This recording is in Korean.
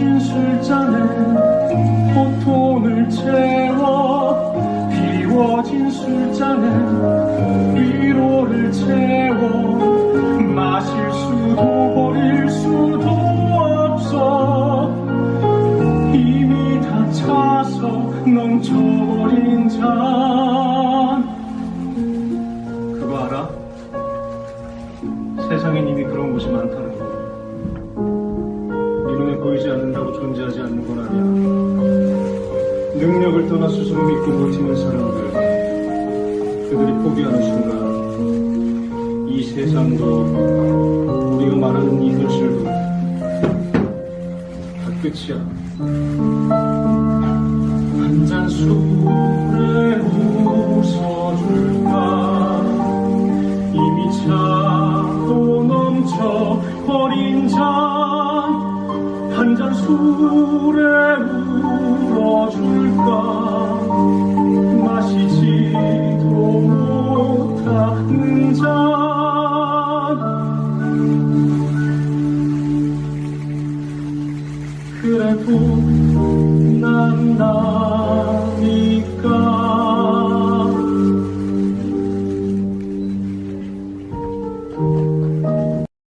술잔에 호통을 채워 비워진 술잔에 위로를 채워 마실 수도 버릴 수도 없어 이미 다 차서 넘쳐버린 잔 그거 알아? 세상엔 이미 그런 곳이 많다는 거. 보이지 않는다고 존재하지 않는 건 아니야. 능력을 떠나 스스로 믿고 버티는 사람들. 그들이 포기하는 순간, 이 세상도 우리가 말하는 이 현실도 다 끝이야. 한잔 술에 웃어줄까? 이미 차고 넘쳐 버린 술에 물어줄까? 마시지도 못한 잔. 그래도 난 나니까